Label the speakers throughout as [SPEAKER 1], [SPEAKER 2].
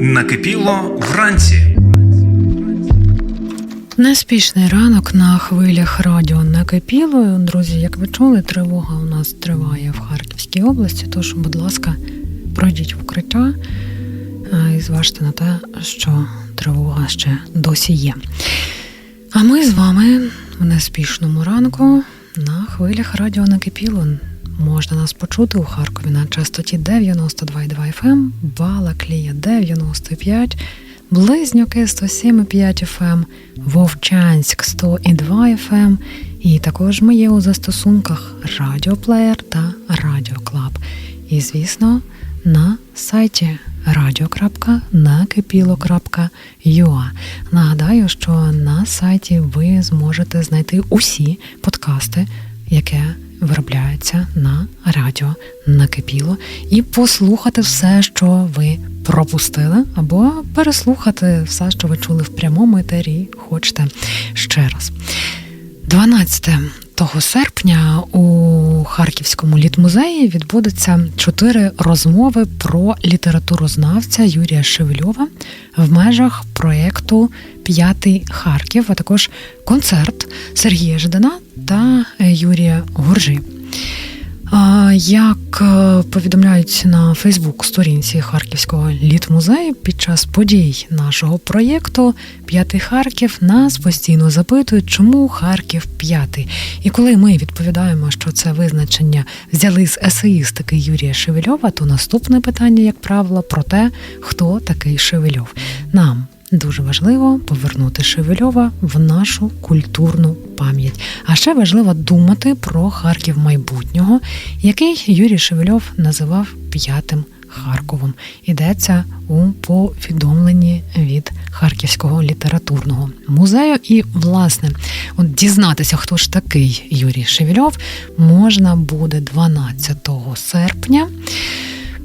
[SPEAKER 1] Накипіло вранці.
[SPEAKER 2] Неспішний ранок на хвилях радіо накипіло. Друзі, як ви чули, тривога у нас триває в Харківській області. Тож, будь ласка, пройдіть в укриття е, і зважте на те, що тривога ще досі є. А ми з вами в неспішному ранку на хвилях радіо накипіло. Можна нас почути у Харкові на частоті 92,2 FM, Балаклія 95, Близнюки 107,5 FM, Вовчанськ 100,2 FM, і також ми є у застосунках Радіоплеєр та Радіоклаб. І, звісно, на сайті radio.nakipilo.ua. Нагадаю, що на сайті ви зможете знайти усі подкасти, яке виробляється на радіо накипіло, і послухати все, що ви пропустили, або переслухати все, що ви чули в прямому етері, хочете ще раз. 12 серпня у Харківському літмузеї відбудеться чотири розмови про літературознавця Юрія Шевельова в межах проєкту П'ятий Харків, а також концерт Сергія Ждана та Юрія Гуржі. Як е, повідомляють на Фейсбук-сторінці Харківського літмузею, під час подій нашого проєкту П'ятий Харків нас постійно запитують, чому Харків п'ятий. І коли ми відповідаємо, що це визначення взяли з есеїстики Юрія Шевельова, то наступне питання, як правило, про те, хто такий Шевельов. Нам Дуже важливо повернути Шевельова в нашу культурну пам'ять. А ще важливо думати про Харків майбутнього, який Юрій Шевельов називав п'ятим Харковом. Йдеться у повідомленні від Харківського літературного музею. І, власне, от дізнатися, хто ж такий Юрій Шевельов, можна буде 12 серпня.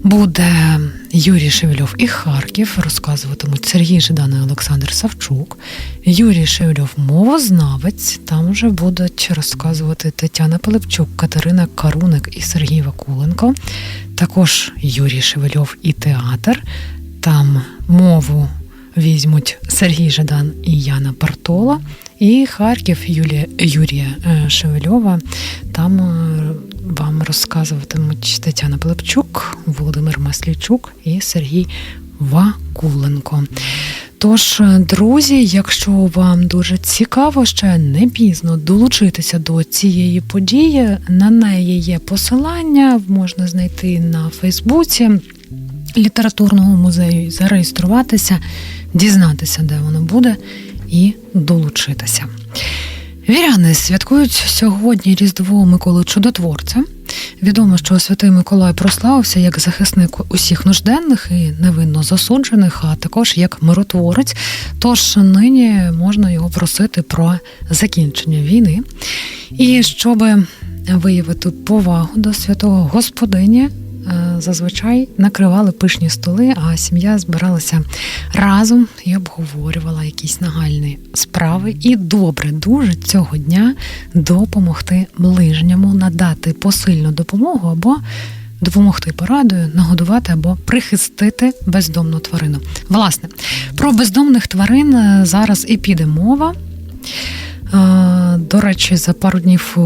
[SPEAKER 2] Буде Юрій Шевельов і Харків, розказуватимуть Сергій Жидан і Олександр Савчук, Юрій Шевельов мовознавець. Там вже будуть розказувати Тетяна Пилипчук, Катерина Каруник і Сергій Вакуленко. Також Юрій Шевельов і театр. Там мову візьмуть Сергій Жадан і Яна Партола. І Харків Юлія Юрія е, Шевельова. Там е, вам розказуватимуть Тетяна Пилипчук, Володимир Маслійчук і Сергій Вакуленко. Тож, друзі, якщо вам дуже цікаво, ще не пізно долучитися до цієї події, на неї є посилання, можна знайти на Фейсбуці літературного музею, зареєструватися, дізнатися, де воно буде, і долучитися. Віряни святкують сьогодні Різдво Миколи Чудотворця. Відомо, що Святий Миколай прославився як захисник усіх нужденних і невинно засуджених, а також як миротворець. Тож нині можна його просити про закінчення війни. І щоб виявити повагу до святого Господині, зазвичай накривали пишні столи, а сім'я збиралася разом і обговорювала якісь нагальні справи. І добре дуже цього дня допомогти ближньому, надати посильну допомогу або допомогти порадою, нагодувати або прихистити бездомну тварину. Власне, про бездомних тварин е, зараз і піде мова. Е, до речі, за пару днів у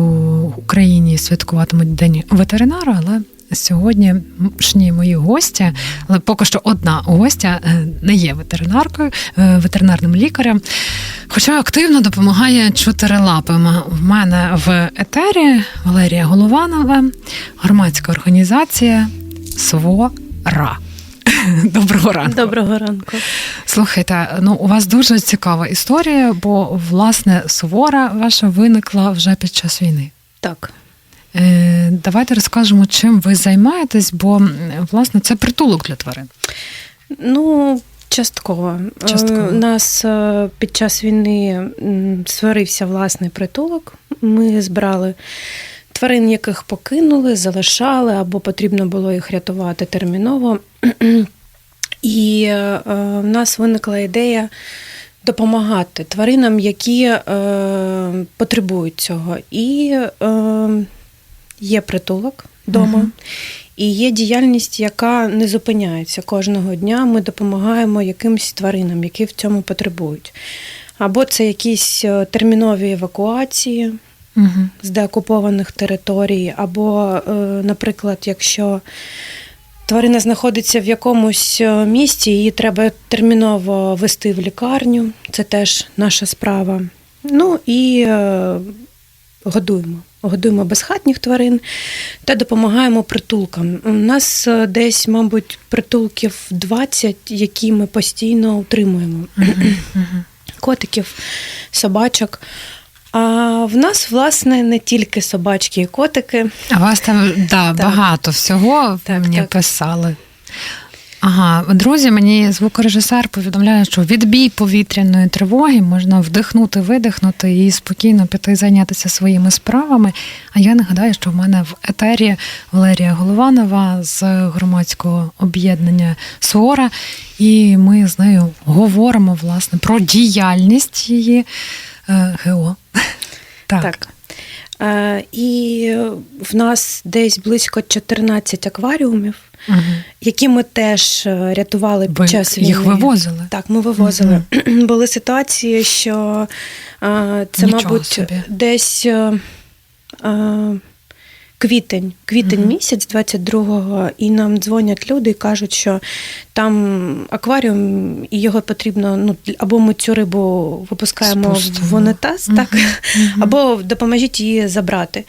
[SPEAKER 2] Україні святкуватимуть День ветеринара, але Сьогоднішні мої гості, але поки що одна гостя е, не є ветеринаркою, е, ветеринарним лікарем, хоча активно допомагає чотирилапим. В мене в етері Валерія Голованова, громадська організація СВОРА. Доброго ранку.
[SPEAKER 3] Доброго ранку.
[SPEAKER 2] Слухайте, ну у вас дуже цікава історія, бо власне сувора ваша виникла вже під час війни.
[SPEAKER 3] Так.
[SPEAKER 2] Е, давайте розкажемо, чим ви займаєтесь, бо власне це притулок для тварин.
[SPEAKER 3] Ну, частково.
[SPEAKER 2] частково.
[SPEAKER 3] У нас е, під час війни створився власний притулок. Ми збирали тварин, яких покинули, залишали або потрібно було їх рятувати терміново. І е, в нас виникла ідея. Допомагати тваринам, які е, потребують цього. І е, є притулок вдома. Uh-huh. І є діяльність, яка не зупиняється кожного дня. Ми допомагаємо якимсь тваринам, які в цьому потребують. Або це якісь е, термінові евакуації
[SPEAKER 2] Угу.
[SPEAKER 3] з деокупованих територій, або, е, наприклад, якщо тварина знаходиться в якомусь е, місті, її треба терміново вести в лікарню, це теж наша справа. Ну і годуємо. Годуємо безхатніх тварин та допомагаємо притулкам. У нас е, десь, мабуть, притулків 20, які ми постійно утримуємо. Котиків, собачок. А в нас, власне, не тільки собачки і котики.
[SPEAKER 2] А вас там да, багато всього
[SPEAKER 3] Так,
[SPEAKER 2] мені
[SPEAKER 3] так.
[SPEAKER 2] писали. Ага, друзі, мені звукорежисер повідомляє, що відбій повітряної тривоги можна вдихнути, видихнути і спокійно піти зайнятися своїми справами. А я нагадаю, що в мене в етері Валерія Голованова з громадського об'єднання Суора, і ми з нею говоримо власне про діяльність її е, ГО. Так.
[SPEAKER 3] Так. Е, і в нас десь близько 14 акваріумів,
[SPEAKER 2] Угу.
[SPEAKER 3] які ми теж е, рятували під
[SPEAKER 2] Ви
[SPEAKER 3] час
[SPEAKER 2] їх
[SPEAKER 3] війни.
[SPEAKER 2] вивозили?
[SPEAKER 3] Так, ми вивозили. Були ситуації, що е, це,
[SPEAKER 2] Нічого
[SPEAKER 3] мабуть,
[SPEAKER 2] собі.
[SPEAKER 3] десь квітень, квітень
[SPEAKER 2] угу.
[SPEAKER 3] місяць 22-го, і нам дзвонять люди і кажуть, що там акваріум, і його потрібно, ну, або ми цю рибу випускаємо
[SPEAKER 2] Спустимо.
[SPEAKER 3] в унітаз, так.
[SPEAKER 2] Мгм.
[SPEAKER 3] або допоможіть її забрати.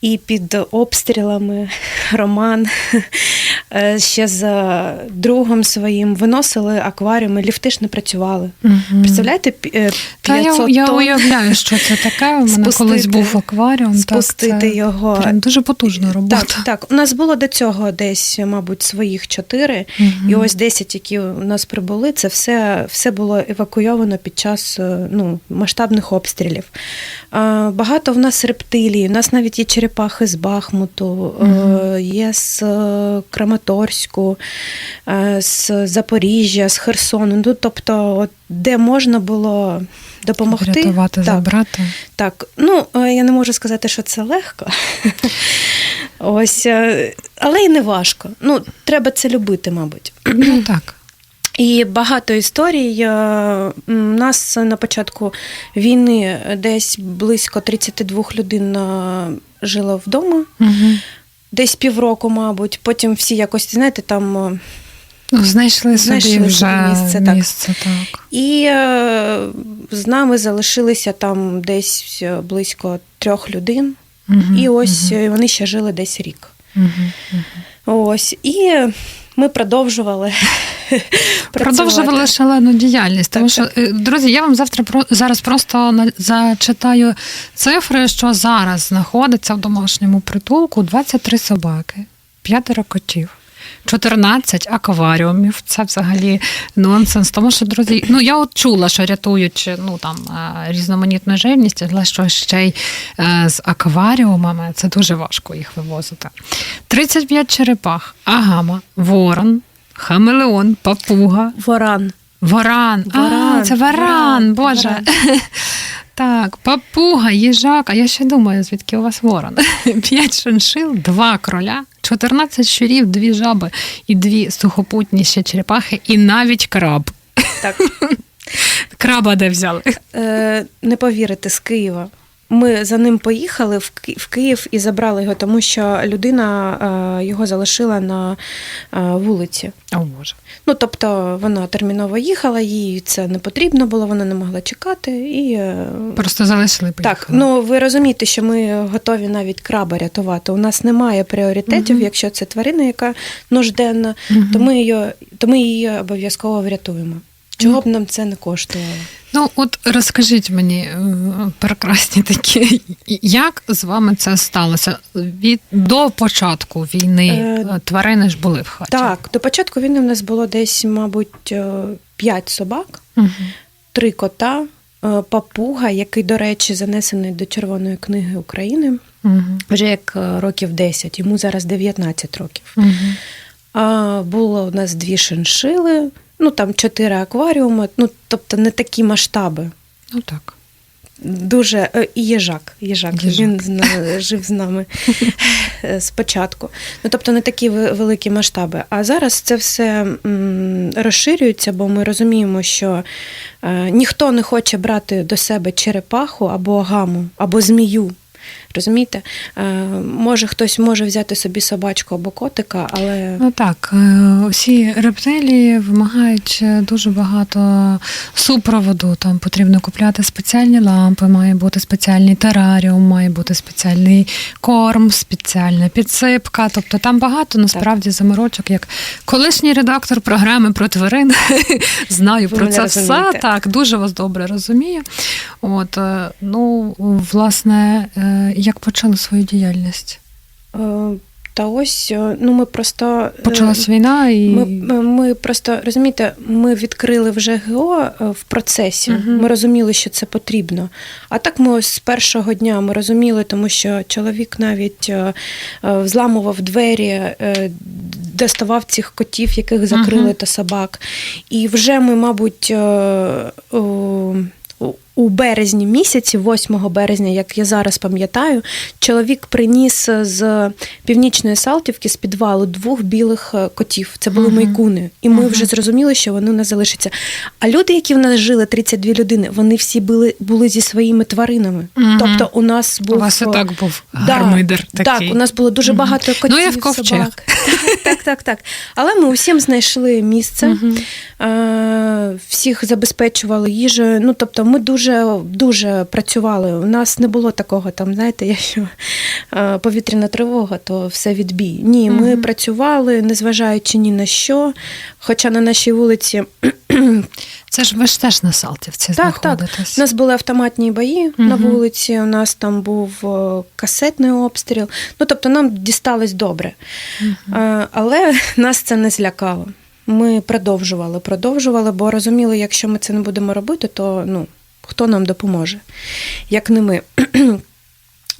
[SPEAKER 3] І під обстрілами Роман е, ще з другом своїм виносили акваріуми, ліфти ж не працювали.
[SPEAKER 2] Мгм.
[SPEAKER 3] Представляєте, пі- е,
[SPEAKER 2] Та я,
[SPEAKER 3] 500
[SPEAKER 2] я уявляю, що це таке. У мене
[SPEAKER 3] Спустити-
[SPEAKER 2] колись був акваріум.
[SPEAKER 3] спустити
[SPEAKER 2] так, це
[SPEAKER 3] його.
[SPEAKER 2] Прям дуже потужна робота.
[SPEAKER 3] Так, так. У нас було до цього десь, мабуть, своїх чотири.
[SPEAKER 2] Мгм.
[SPEAKER 3] І ось 10, які у нас прибули, це все, все було евакуйовано під час е, ну, масштабних обстрілів. Багато в нас рептилій, у нас навіть є черепахи з Бахмуту,
[SPEAKER 2] Мгм.
[SPEAKER 3] є з е, Краматорську, е, з Запоріжжя, з Херсону. Ну, тобто, от, де можна було допомогти.
[SPEAKER 2] Врятувати,
[SPEAKER 3] так,
[SPEAKER 2] забрати.
[SPEAKER 3] так, ну я не можу сказати, що це легко. Ось, але і не важко. Ну, треба це любити, мабуть.
[SPEAKER 2] Ну так.
[SPEAKER 3] І багато історій. У нас на початку війни десь близько 32 людей жило вдома,
[SPEAKER 2] Угу.
[SPEAKER 3] десь півроку, мабуть. Потім всі якось, знаєте, там. е,
[SPEAKER 2] Ну, знайшли, собі вже
[SPEAKER 3] місце, так.
[SPEAKER 2] місце, так.
[SPEAKER 3] І е, з нами залишилися там десь е, близько трьох людей.
[SPEAKER 2] Угу,
[SPEAKER 3] І ось е, вони ще жили десь рік.
[SPEAKER 2] Угу.
[SPEAKER 3] Ось і ми продовжували.
[SPEAKER 2] Продовжували шалену діяльність. Тому
[SPEAKER 3] Так,
[SPEAKER 2] що, так. друзі, я вам завтра про зараз просто на- зачитаю цифри, що зараз знаходиться в домашньому притулку 23 собаки, п'ятеро котів. 14 акваріумів, це взагалі нонсенс. Тому що, друзі, ну я от чула, що рятують ну там е, різноманітну живність, але що ще й е, з акваріумами це дуже важко їх вивозити. 35 черепах, агама, ворон, хамелеон, папуга,
[SPEAKER 3] Воран.
[SPEAKER 2] Варан. а, це варан, боже.
[SPEAKER 3] варан.
[SPEAKER 2] Так, папуга, їжак, а я ще думаю, звідки у вас ворон. П'ять шиншил, два кроля, 14 щурів, дві жаби і дві сухопутні ще черепахи, і навіть краб.
[SPEAKER 3] Так,
[SPEAKER 2] Краба де взяли?
[SPEAKER 3] е, не повірите, з Києва. Ми за ним поїхали в Ки- в Київ і забрали його, тому що людина е, його залишила на е, вулиці.
[SPEAKER 2] О Боже.
[SPEAKER 3] Ну, тобто вона терміново їхала, їй це не потрібно було, вона не могла чекати. І е,
[SPEAKER 2] Просто залишили поїхали.
[SPEAKER 3] так, ну ви розумієте, що ми готові навіть краба рятувати. У нас немає пріоритетів,
[SPEAKER 2] Мгм.
[SPEAKER 3] якщо це тварина, яка нужденна,
[SPEAKER 2] Мгм.
[SPEAKER 3] то ми її, то ми її обов'язково врятуємо. Чого б нам це не коштувало?
[SPEAKER 2] Ну, от розкажіть мені, е, прекрасні такі, як з вами це сталося? Від до початку війни
[SPEAKER 3] Е,
[SPEAKER 2] е, тварини ж були в хаті.
[SPEAKER 3] Так, до початку війни в нас було десь, мабуть, п'ять собак, три кота, папуга, який, до речі, занесений до Червоної книги України вже як років 10, йому зараз 19 років. А було у нас дві шиншили, ну там чотири акваріуми, ну тобто не такі масштаби.
[SPEAKER 2] Ну так.
[SPEAKER 3] дуже е, і їжак. Їжак.
[SPEAKER 2] Їжак.
[SPEAKER 3] Він зна- жив з нами е, спочатку. Ну тобто не такі великі масштаби. А зараз це все розширюється, бо ми розуміємо, що е, ніхто не хоче брати до себе черепаху або гаму, або змію. Розумієте? Може, хтось може взяти собі собачку або котика, але
[SPEAKER 2] Ну так, е, усі рептилії вимагають е, дуже багато супроводу. Там потрібно купляти спеціальні лампи, має бути спеціальний тераріум, має бути спеціальний корм, спеціальна підсипка. Тобто там багато насправді заморочок. Як колишній редактор програми про тварин знаю про це все. Так, дуже вас добре розумію. От е, ну власне, як почали свою діяльність?
[SPEAKER 3] е, та ось е, ну ми просто е,
[SPEAKER 2] Почалась війна і
[SPEAKER 3] Ми, ми, просто розумієте, ми відкрили вже ГО в процесі.
[SPEAKER 2] Мгм.
[SPEAKER 3] Ми розуміли, що це потрібно. А так ми ось з першого дня ми розуміли, тому що чоловік навіть взламував двері, доставав цих котів, яких закрили
[SPEAKER 2] Мгм.
[SPEAKER 3] та собак. І вже ми, мабуть, у- березні місяці, 8 березня, як я зараз пам'ятаю, чоловік приніс з північної Салтівки з підвалу двох білих е, котів. Це були
[SPEAKER 2] Мгм.
[SPEAKER 3] майкуни. І ми
[SPEAKER 2] Мгм.
[SPEAKER 3] вже зрозуміли, що вони нас залишаться. А люди, які в нас жили, 32 людини, вони всі були, були зі своїми тваринами.
[SPEAKER 2] Мгм.
[SPEAKER 3] Тобто у нас був
[SPEAKER 2] у вас і
[SPEAKER 3] е,
[SPEAKER 2] так був
[SPEAKER 3] Да,
[SPEAKER 2] гармидер такий.
[SPEAKER 3] Так, у нас було дуже багато котів.
[SPEAKER 2] Ну, як в
[SPEAKER 3] собак. Так, так, так. Але ми усім знайшли місце, е, всіх забезпечували їжею. Ну, тобто, ми дуже, дуже працювали. У нас не було такого, там, знаєте, якщо е, повітряна тривога, то все відбій. Ні, ми
[SPEAKER 2] Мгм.
[SPEAKER 3] працювали, незважаючи ні на що. Хоча на нашій вулиці
[SPEAKER 2] Це ж ви ж теж на Салтівці
[SPEAKER 3] Так, так. У нас були автоматні бої на вулиці, у нас там був е, касетний обстріл. Ну, тобто нам дісталось добре. Е, Але нас це не злякало. Ми продовжували, продовжували, бо розуміли, якщо ми це не будемо робити, то ну, хто нам допоможе, як не ми.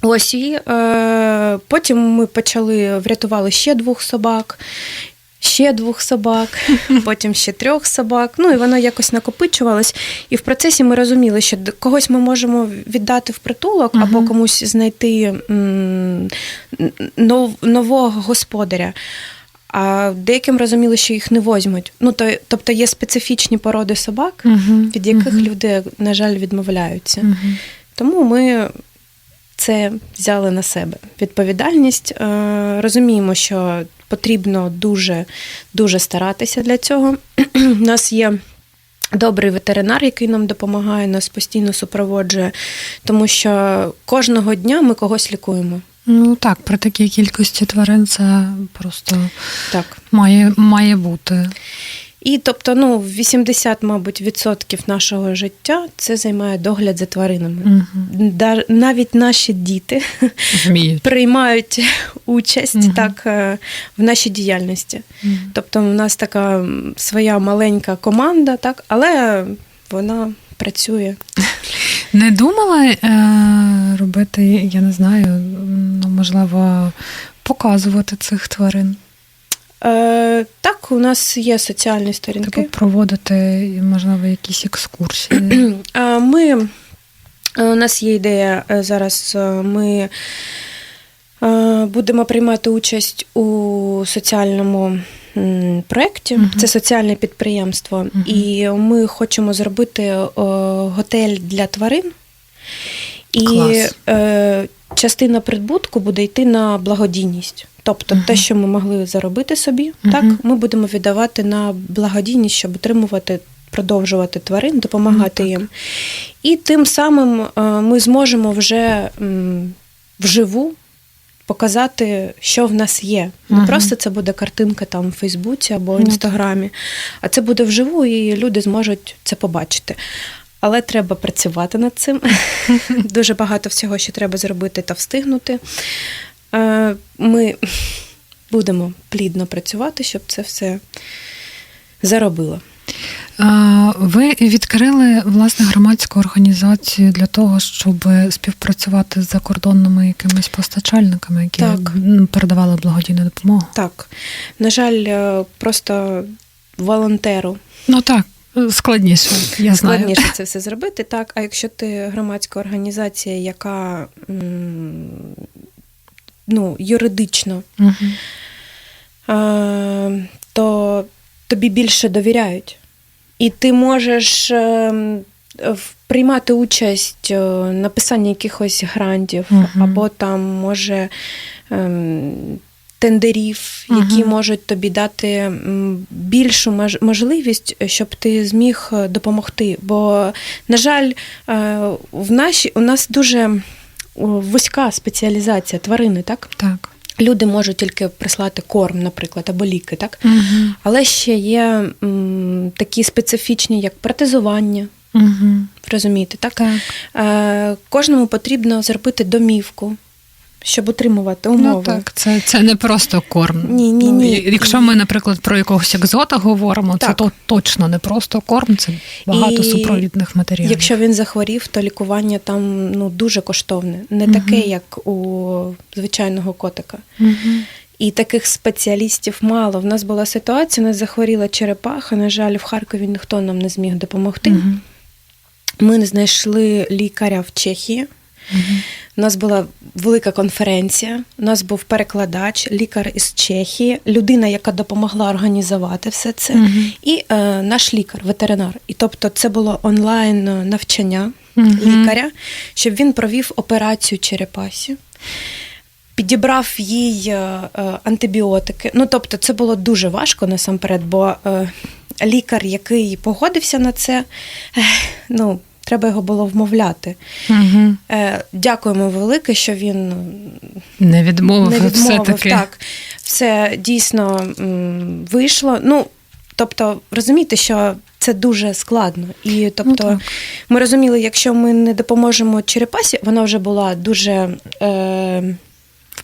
[SPEAKER 3] Ось і е, потім ми почали врятували ще двох собак, ще двох собак, потім ще трьох собак. Ну і воно якось накопичувалось. І в процесі ми розуміли, що когось ми можемо віддати в притулок або комусь знайти м, нов, нового господаря. А деяким розуміли, що їх не возьмуть. Ну, то, тобто є специфічні породи собак,
[SPEAKER 2] Мгм.
[SPEAKER 3] від яких
[SPEAKER 2] Мгм.
[SPEAKER 3] люди, на жаль, відмовляються.
[SPEAKER 2] Мгм.
[SPEAKER 3] Тому ми це взяли на себе. Відповідальність. Е, Розуміємо, що потрібно дуже, дуже старатися для цього. У нас є. Добрий ветеринар, який нам допомагає, нас постійно супроводжує, тому що кожного дня ми когось лікуємо.
[SPEAKER 2] Ну так, при такій кількості тварин це просто
[SPEAKER 3] Так.
[SPEAKER 2] має, має бути.
[SPEAKER 3] І тобто, ну, 80, мабуть, відсотків нашого життя це займає догляд за тваринами. Да- Навіть наші діти
[SPEAKER 2] Вміють.
[SPEAKER 3] приймають участь
[SPEAKER 2] Мгм.
[SPEAKER 3] так е, в нашій діяльності.
[SPEAKER 2] Мгм.
[SPEAKER 3] Тобто, у нас така своя маленька команда, так, але вона працює.
[SPEAKER 2] Не думали е, робити, я не знаю, ну, можливо, показувати цих тварин,
[SPEAKER 3] Е, так, у нас є соціальні сторінки.
[SPEAKER 2] типу проводити, можливо, якісь екскурсії.
[SPEAKER 3] Е, Ми, е, у нас є ідея е, зараз. е, Ми будемо приймати участь у соціальному проєкті.
[SPEAKER 2] Мгм.
[SPEAKER 3] Це соціальне підприємство.
[SPEAKER 2] Мгм.
[SPEAKER 3] І ми хочемо зробити е, готель для тварин. І
[SPEAKER 2] Клас.
[SPEAKER 3] е, частина прибутку буде йти на благодійність. Тобто
[SPEAKER 2] Мгм.
[SPEAKER 3] те, що ми могли заробити собі,
[SPEAKER 2] Мгм.
[SPEAKER 3] так ми будемо віддавати на благодійність, щоб утримувати, продовжувати тварин, допомагати
[SPEAKER 2] Ну,
[SPEAKER 3] їм. І тим самим е, ми зможемо вже вживу показати, що в нас є. Не
[SPEAKER 2] Мгм.
[SPEAKER 3] просто це буде картинка там в Фейсбуці або в Інстаграмі, а це буде вживу, і люди зможуть це побачити. Але треба працювати над цим. Дуже багато всього ще треба зробити та встигнути. Е, Ми будемо плідно працювати, щоб це все заробило.
[SPEAKER 2] Ви відкрили власне громадську організацію для того, щоб співпрацювати з закордонними якимись постачальниками, які
[SPEAKER 3] Так.
[SPEAKER 2] передавали благодійну допомогу.
[SPEAKER 3] Так, на жаль, е, просто волонтеру
[SPEAKER 2] Ну так, складніше, я знаю.
[SPEAKER 3] складніше це все зробити. Так, а якщо ти громадська організація, яка ну, юридично, е, то тобі більше довіряють. І ти можеш е, приймати участь е, в написанні якихось грантів,
[SPEAKER 2] Мгм.
[SPEAKER 3] або там може. ем, Тендерів, які
[SPEAKER 2] Мгм.
[SPEAKER 3] можуть тобі дати більшу мож- можливість, щоб ти зміг е, допомогти. Бо, на жаль, е, в наші у нас дуже вузька спеціалізація тварини, так?
[SPEAKER 2] Так.
[SPEAKER 3] Люди можуть тільки прислати корм, наприклад, або ліки, так?
[SPEAKER 2] Угу.
[SPEAKER 3] Але ще є м, такі специфічні, як протезування.
[SPEAKER 2] Угу.
[SPEAKER 3] Розумієте, так?
[SPEAKER 2] Так.
[SPEAKER 3] Е, кожному потрібно зробити домівку, щоб утримувати умови.
[SPEAKER 2] Ну так, це, це не просто корм.
[SPEAKER 3] Ні, ні,
[SPEAKER 2] Ну,
[SPEAKER 3] ні.
[SPEAKER 2] Якщо ми, наприклад, про якогось екзота говоримо, це то точно не просто корм, це багато
[SPEAKER 3] І
[SPEAKER 2] супровідних матеріалів.
[SPEAKER 3] Якщо він захворів, то лікування там ну, дуже коштовне, не
[SPEAKER 2] Мгм.
[SPEAKER 3] таке, як у звичайного котика.
[SPEAKER 2] Мгм.
[SPEAKER 3] І таких спеціалістів мало. В нас була ситуація, у нас захворіла черепаха. На жаль, в Харкові ніхто нам не зміг допомогти.
[SPEAKER 2] Мгм.
[SPEAKER 3] Ми не знайшли лікаря в Чехії. У нас була велика конференція. У нас був перекладач, лікар із Чехії, людина, яка допомогла організувати все це,
[SPEAKER 2] Мгм.
[SPEAKER 3] і е, наш лікар, ветеринар. І тобто, це було онлайн е, навчання
[SPEAKER 2] Мгм.
[SPEAKER 3] лікаря, щоб він провів операцію черепасі. Підібрав їй е, е, антибіотики. Ну, тобто, це було дуже важко насамперед, бо е, лікар, який погодився на це, ну, треба його було вмовляти.
[SPEAKER 2] Угу.
[SPEAKER 3] Е, Дякуємо велике, що він
[SPEAKER 2] Не відмовив,
[SPEAKER 3] не відмовив.
[SPEAKER 2] все-таки.
[SPEAKER 3] Так, все дійсно м, вийшло. Ну, тобто, розумієте, що це дуже складно. І тобто,
[SPEAKER 2] Ну,
[SPEAKER 3] ми розуміли, якщо ми не допоможемо черепасі, вона вже була дуже. Е,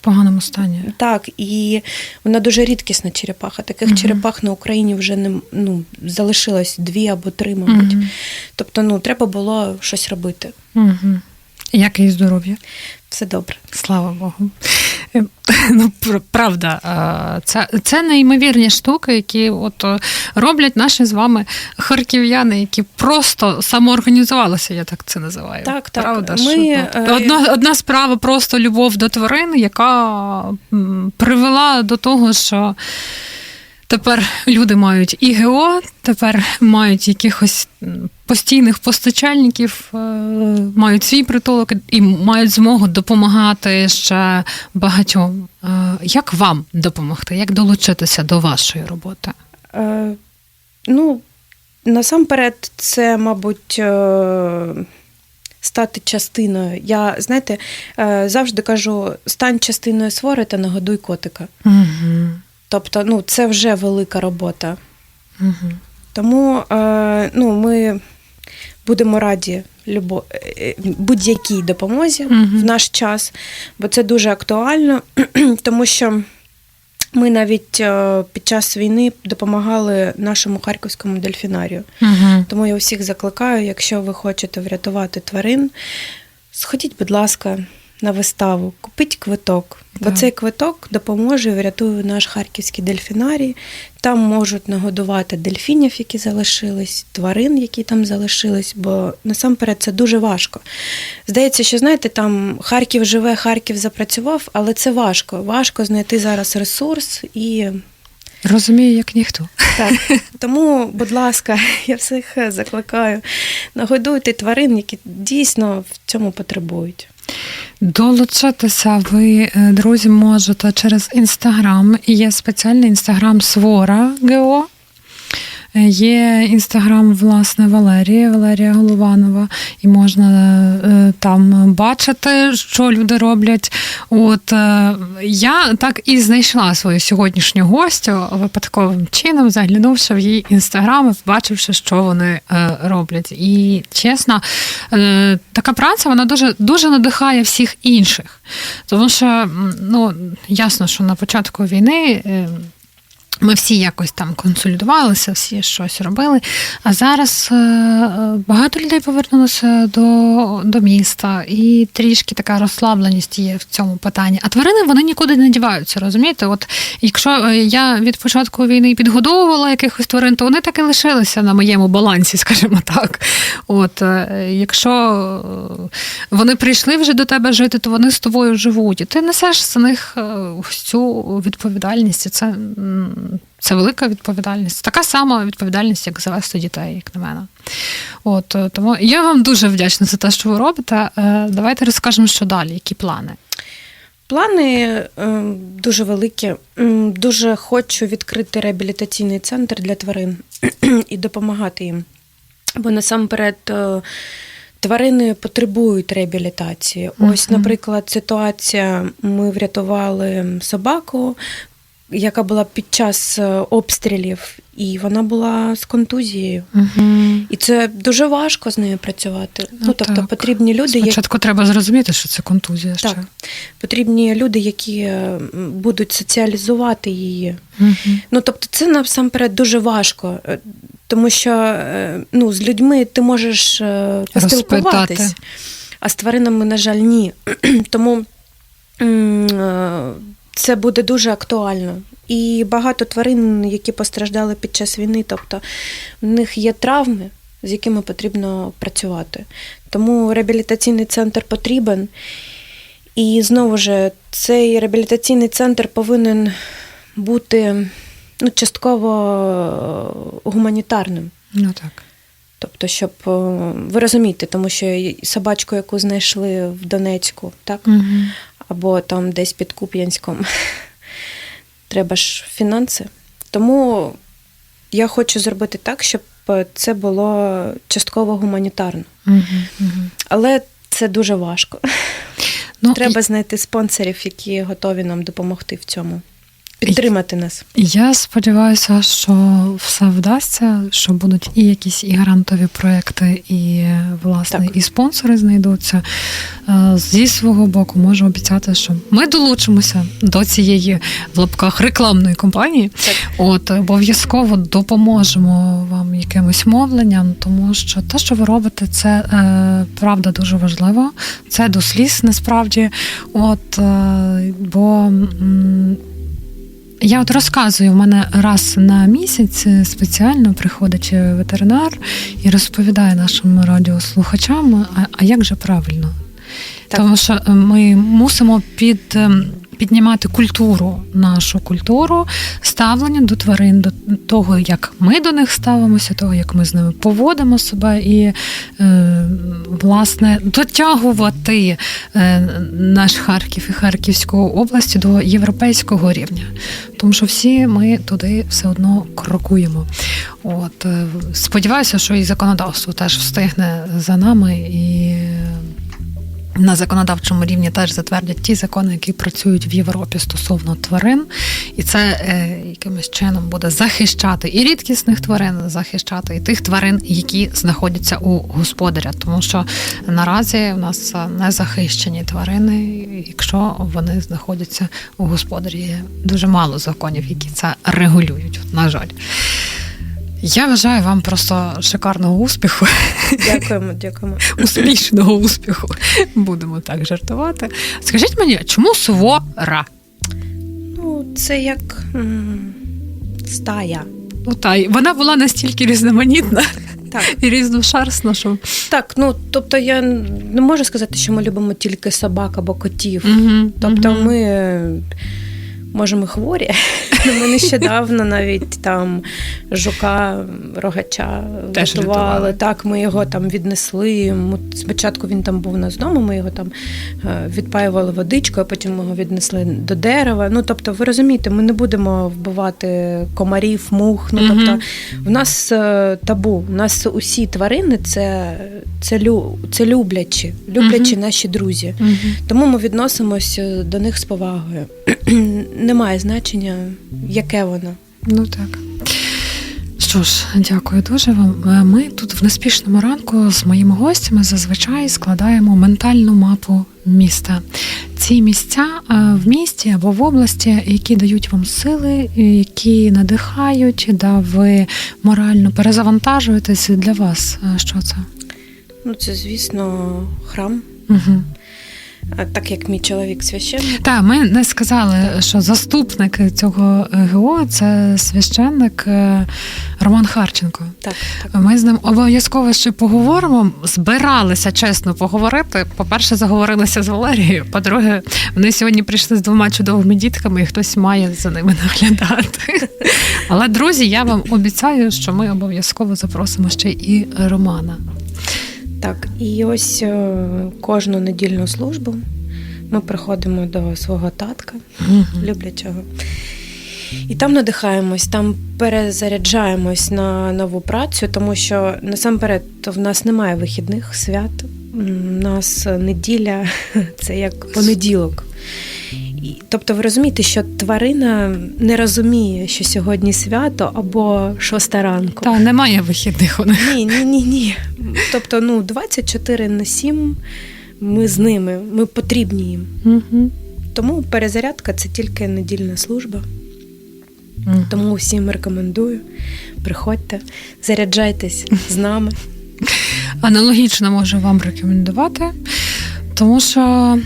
[SPEAKER 2] поганому стані.
[SPEAKER 3] так, і вона дуже рідкісна черепаха. Таких
[SPEAKER 2] угу.
[SPEAKER 3] черепах на Україні вже не ну, залишилось дві або три, мабуть.
[SPEAKER 2] Угу.
[SPEAKER 3] Тобто, ну, треба було щось робити.
[SPEAKER 2] Угу. Як її здоров'я?
[SPEAKER 3] Все добре.
[SPEAKER 2] Слава Богу. Е, Ну, пр- правда, е, це, це неймовірні штуки, які от е, роблять наші з вами харків'яни, які просто самоорганізувалися, я так це називаю.
[SPEAKER 3] Так, так.
[SPEAKER 2] Правда,
[SPEAKER 3] Ми,
[SPEAKER 2] що, одна, одна справа просто любов до тварин, яка привела до того, що. Тепер люди мають ІГО, тепер мають якихось постійних постачальників, е, мають свій притулок і мають змогу допомагати ще багатьом. Е, Як вам допомогти? Як долучитися до вашої роботи?
[SPEAKER 3] Е, ну, насамперед, це, мабуть, стати частиною. Я, знаєте, завжди кажу: стань частиною свори та нагодуй котика.
[SPEAKER 2] Угу.
[SPEAKER 3] Тобто, ну, це вже велика робота.
[SPEAKER 2] Угу.
[SPEAKER 3] Тому е, ну, ми будемо раді любо, е, будь-якій допомозі
[SPEAKER 2] Мгм.
[SPEAKER 3] в наш час, бо це дуже актуально, тому що ми навіть е, під час війни допомагали нашому харківському дельфінарію.
[SPEAKER 2] Угу.
[SPEAKER 3] Тому я усіх закликаю, якщо ви хочете врятувати тварин, сходіть, будь ласка, на виставу, купіть квиток. Бо
[SPEAKER 2] Так.
[SPEAKER 3] цей квиток допоможе і врятує наш харківський дельфінарій. Там можуть нагодувати дельфінів, які залишились, тварин, які там залишились, бо насамперед це дуже важко. Здається, що знаєте, там Харків живе, Харків запрацював, але це важко. Важко знайти зараз ресурс і
[SPEAKER 2] Розумію, як ніхто.
[SPEAKER 3] так, тому, будь ласка, я всіх закликаю, нагодуйте тварин, які дійсно в цьому потребують.
[SPEAKER 2] Долучитися ви, е, друзі, можете через інстаграм. Є спеціальний інстаграм Свора ГО. Є інстаграм, власне, Валерії, Валерія Голованова, і можна е, там бачити, що люди роблять. От е, я так і знайшла свою сьогоднішню гостю випадковим чином, заглянувши в її інстаграм, і побачивши, що вони е, роблять. І чесно, така праця вона дуже дуже надихає всіх інших. Тому що ну ясно, що на початку війни. Ми всі якось там консолідувалися, всі щось робили. А зараз е, е, багато людей повернулося до, до міста, і трішки така розслабленість є в цьому питанні. А тварини вони нікуди не діваються, розумієте? От якщо е, я від початку війни підгодовувала якихось тварин, то вони так і лишилися на моєму балансі, скажімо так. От якщо вони прийшли вже до тебе жити, то вони з тобою живуть. І ти несеш за них цю відповідальність. І це, це велика відповідальність. Така сама відповідальність, як завести дітей, як на мене. От е, тому я вам дуже вдячна за те, що ви робите. Е, Давайте розкажемо, що далі, які плани.
[SPEAKER 3] Плани е, дуже великі. Дуже хочу відкрити реабілітаційний центр для тварин і допомагати їм. Бо насамперед тварини потребують реабілітації. Ось, наприклад, ситуація: ми врятували собаку, яка була під час е, обстрілів, і вона була з контузією.
[SPEAKER 2] Угу.
[SPEAKER 3] І це дуже важко з нею працювати. Ну,
[SPEAKER 2] Ну,
[SPEAKER 3] тобто
[SPEAKER 2] так.
[SPEAKER 3] потрібні люди,
[SPEAKER 2] Спочатку треба зрозуміти, що це контузія. Ще.
[SPEAKER 3] Потрібні люди, які е, будуть соціалізувати її.
[SPEAKER 2] Угу.
[SPEAKER 3] Ну тобто, це насамперед дуже важко, е, тому що ну, з людьми ти можеш поспілкуватись, а з тваринами, на жаль, ні. Тому це буде дуже актуально. І багато тварин, які постраждали під час війни, тобто в них є травми, з якими потрібно працювати. Тому реабілітаційний центр потрібен. І знову ж, цей реабілітаційний центр повинен бути ну, частково е, гуманітарним.
[SPEAKER 2] Ну так.
[SPEAKER 3] Тобто, щоб е, ви розумієте, тому що собачку, яку знайшли в Донецьку, так?
[SPEAKER 2] Угу.
[SPEAKER 3] Або там десь під Куп'янськом, треба ж фінанси. Тому я хочу зробити так, щоб це було частково гуманітарно.
[SPEAKER 2] Угу. Угу.
[SPEAKER 3] Але це дуже важко.
[SPEAKER 2] Ну,
[SPEAKER 3] Треба знайти спонсорів, які готові нам допомогти в цьому, підтримати нас.
[SPEAKER 2] Я сподіваюся, що все вдасться, що будуть і якісь і грантові проекти, і власне
[SPEAKER 3] Так.
[SPEAKER 2] і спонсори знайдуться. Е, Зі свого боку можу обіцяти, що ми долучимося до цієї в лапках рекламної кампанії.
[SPEAKER 3] Так.
[SPEAKER 2] От обов'язково допоможемо вам якимось мовленням, тому що те, що ви робите, це е, правда дуже важливо. Це до сліз насправді. От е, бо. м, я от розказую, в мене раз на місяць е, спеціально приходить е, ветеринар і розповідає нашим радіослухачам, а, а як же правильно?
[SPEAKER 3] Так.
[SPEAKER 2] Тому що е, ми мусимо під, ем, піднімати культуру, нашу культуру, ставлення до тварин, до того, як ми до них ставимося, того, як ми з ними поводимо себе, і е, власне дотягувати е, наш Харків і Харківську область до європейського рівня. Тому що всі ми туди все одно крокуємо. От е, сподіваюся, що і законодавство теж встигне за нами і. На законодавчому рівні теж затвердять ті закони, які працюють в Європі стосовно тварин, і це е, якимось чином буде захищати і рідкісних тварин, захищати і тих тварин, які знаходяться у господаря, тому що наразі в нас не захищені тварини, якщо вони знаходяться у господарі. Є дуже мало законів, які це регулюють. На жаль. Я бажаю вам просто шикарного успіху,
[SPEAKER 3] Дякуємо, дякуємо.
[SPEAKER 2] успішного успіху. Будемо так жартувати. Скажіть мені, чому свора?
[SPEAKER 3] Ну, це як м, стая.
[SPEAKER 2] Ну та й вона була настільки різноманітна
[SPEAKER 3] Так,
[SPEAKER 2] і різношерстна, що
[SPEAKER 3] так, ну тобто я не можу сказати, що ми любимо тільки собак або котів.
[SPEAKER 2] Угу,
[SPEAKER 3] Тобто
[SPEAKER 2] угу.
[SPEAKER 3] ми, може, ми хворі. Ми нещодавно навіть там жука, рогача
[SPEAKER 2] Теж
[SPEAKER 3] рятували.
[SPEAKER 2] рятували.
[SPEAKER 3] Так, ми його там віднесли. Спочатку він там був у нас вдома, ми його там е, відпаювали водичкою, а потім ми його віднесли до дерева. Ну, тобто, ви розумієте, ми не будемо вбивати комарів, мух. Ну, тобто, в нас е, табу, у нас усі тварини це, це, лю, це люблячі, люблячі наші друзі.
[SPEAKER 2] Угу.
[SPEAKER 3] Тому ми відносимося до них з повагою. Немає значення, яке воно.
[SPEAKER 2] Ну так. Що ж, дякую дуже вам. Е, Ми тут в неспішному ранку з моїми гостями зазвичай складаємо ментальну мапу міста. ці місця е, в місті або в області, які дають вам сили, які надихають, да ви морально перезавантажуєтесь для вас. е, Що це?
[SPEAKER 3] Ну, це, звісно, храм.
[SPEAKER 2] Угу.
[SPEAKER 3] А Так як мій чоловік священник.
[SPEAKER 2] Так, ми не сказали, що заступник цього ГО це священник е, Роман Харченко.
[SPEAKER 3] Так, так.
[SPEAKER 2] Ми з ним обов'язково ще поговоримо. Збиралися чесно поговорити. По-перше, заговорилися з Валерією. По-друге, вони сьогодні прийшли з двома чудовими дітками, і хтось має за ними наглядати. Але друзі, я вам обіцяю, що ми обов'язково запросимо ще і Романа.
[SPEAKER 3] Так, і ось е, кожну недільну службу ми приходимо до свого татка,
[SPEAKER 2] Мгм.
[SPEAKER 3] люблячого. І там надихаємось, там перезаряджаємось на нову працю, тому що насамперед в нас немає вихідних свят. У нас неділя це як понеділок. Тобто ви розумієте, що тварина не розуміє, що сьогодні свято або шоста ранку.
[SPEAKER 2] Та немає вихідних у них.
[SPEAKER 3] Ні, ні, ні, ні. Тобто, ну, 24 на 7 ми з ними, ми потрібні їм.
[SPEAKER 2] Мгм.
[SPEAKER 3] Тому перезарядка це тільки недільна служба.
[SPEAKER 2] Мгм.
[SPEAKER 3] Тому всім рекомендую. Приходьте, заряджайтесь з нами.
[SPEAKER 2] Аналогічно можу вам рекомендувати, тому що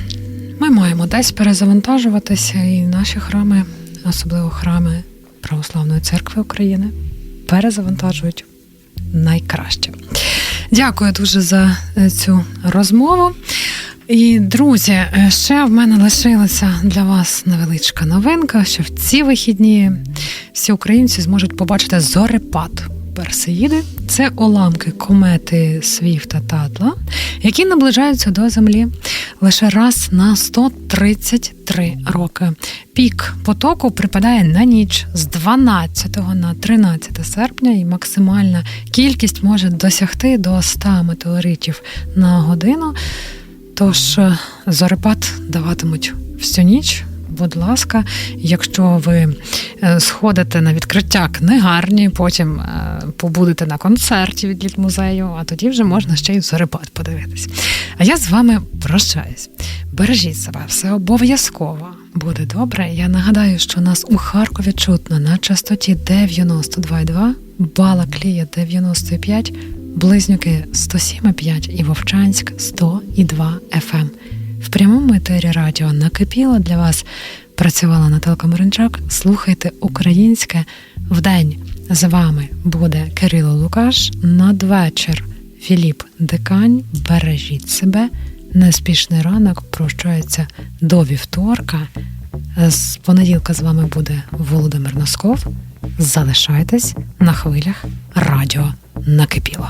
[SPEAKER 2] ми маємо десь перезавантажуватися, і наші храми, особливо храми Православної церкви України, перезавантажують найкраще. Дякую дуже за е, цю розмову. І, друзі, е, ще в мене лишилася для вас невеличка новинка, що в ці вихідні всі українці зможуть побачити зорепад Персеїди. Це уламки комети Свіфта Татла, які наближаються до Землі лише раз на 133 роки. Пік потоку припадає на ніч з 12 на 13 серпня, і максимальна кількість може досягти до 100 метеоритів на годину. Тож е, зорепад даватимуть всю ніч. Будь ласка, якщо ви е, сходите на відкриття книгарні, потім е, побудете на концерті від літмузею, а тоді вже можна ще й зорепад подивитись. А я з вами прощаюсь. Бережіть себе, все обов'язково буде добре. Я нагадаю, що нас у Харкові чутно на частоті 92,2, Балаклія 95, Близнюки 107,5 і Вовчанськ 100,2 FM. В прямому етері радіо накипіло для вас. Працювала Наталка Моренчак. Слухайте українське вдень. З вами буде Кирило Лукаш. Надвечір Філіп Декань. Бережіть себе. Неспішний ранок прощається до вівторка. З понеділка з вами буде Володимир Носков. Залишайтесь на хвилях радіо накипіло.